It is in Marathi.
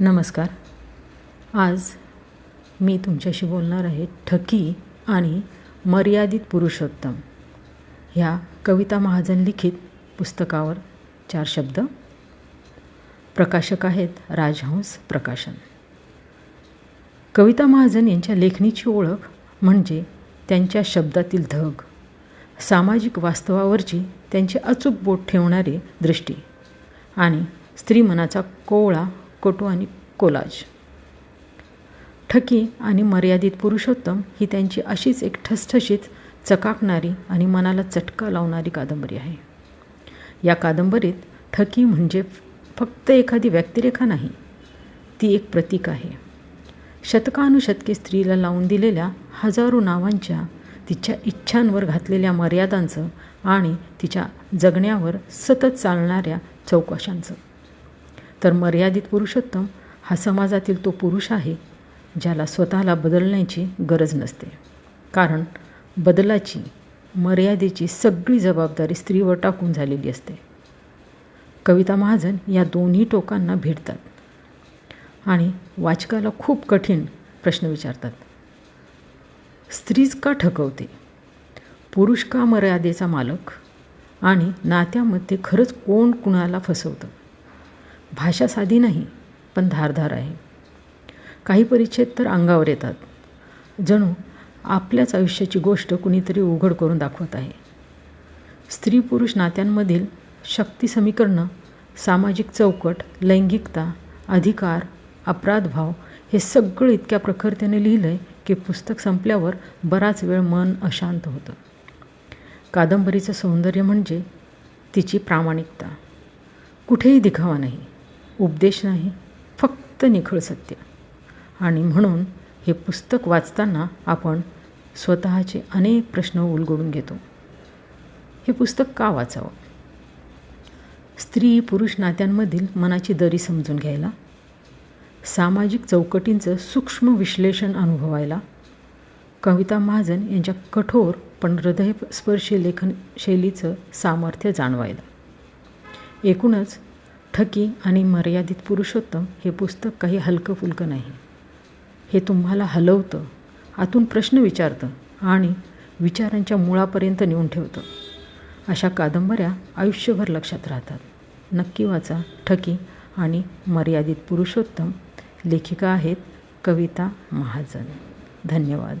नमस्कार. आज मी तुमच्याशी बोलणार आहे ठकी आणि मर्यादित पुरुषोत्तम. ह्या कविता महाजन लिखित पुस्तकावर चार शब्द. प्रकाशक आहेत राजहंस प्रकाशन. कविता महाजन यांच्या लेखणीची ओळख म्हणजे त्यांच्या शब्दातील धग सामाजिक वास्तवावरची त्यांची अचूक बोट ठेवणारी दृष्टी आणि स्त्री मनाचा कोवळा कटू आणि कोलाज. ठकी आणि मर्यादित पुरुषोत्तम ही त्यांची अशीच एक ठसठशीत चकाकणारी आणि मनाला चटका लावणारी कादंबरी आहे. या कादंबरीत ठकी म्हणजे फक्त एखादी व्यक्तिरेखा नाही ती एक प्रतीक आहे. शतकानुशतके स्त्रीला लावून दिलेल्या हजारो नावांच्या तिच्या इच्छांवर घातलेल्या मर्यादांचं आणि तिच्या जगण्यावर सतत चालणाऱ्या चौकशांचं. तर मर्यादित पुरुषोत्तम हा समाजातील तो पुरुष आहे ज्याला स्वतःला बदलण्याची गरज नसते. कारण बदलाची मर्यादेची सगळी जबाबदारी स्त्रीवर टाकून झालेली असते. कविता महाजन या दोन्ही टोकांना भेटतात आणि वाचकाला खूप कठीण प्रश्न विचारतात. स्त्रीच का ठकवते? पुरुष का मर्यादेचा मालक? आणि नात्यामध्ये खरंच कोण कुणाला फसवतं? भाषा साधी नाही पण धारधार आहे. काही परिच्छेद तर अंगावर येतात. जणू आपल्याच आयुष्याची गोष्ट कुणीतरी उघड करून दाखवत आहे. स्त्री पुरुष नात्यांमधील शक्ती समीकरणं सामाजिक चौकट लैंगिकता अधिकार अपराधभाव हे सगळं इतक्या प्रखरतेने लिहिलं आहे की पुस्तक संपल्यावर बराच वेळ मन अशांत होतं. कादंबरीचं सौंदर्य म्हणजे तिची प्रामाणिकता. कुठेही दिखावा नाही. उपदेश नाही फक्त निखळ सत्य. आणि म्हणून हे पुस्तक वाचताना आपण स्वतःचे अनेक प्रश्न उलगडून घेतो. हे पुस्तक का वाचावं? स्त्री पुरुष नात्यांमधील मनाची दरी समजून घ्यायला सामाजिक चौकटींचं सूक्ष्म विश्लेषण अनुभवायला कविता महाजन यांच्या कठोर पण हृदयस्पर्शी लेखन शैलीचं सामर्थ्य जाणवायला. एकूणच ठकी आणि मर्यादित पुरुषोत्तम हे पुस्तक काही हलकं फुलकं नाही. हे तुम्हाला हलवतं आतून प्रश्न विचारतं आणि विचारांच्या मुळापर्यंत नेऊन ठेवतं. अशा कादंबऱ्या आयुष्यभर लक्षात राहतात. नक्की वाचा ठकी आणि मर्यादित पुरुषोत्तम. लेखिका आहेत कविता महाजन. धन्यवाद.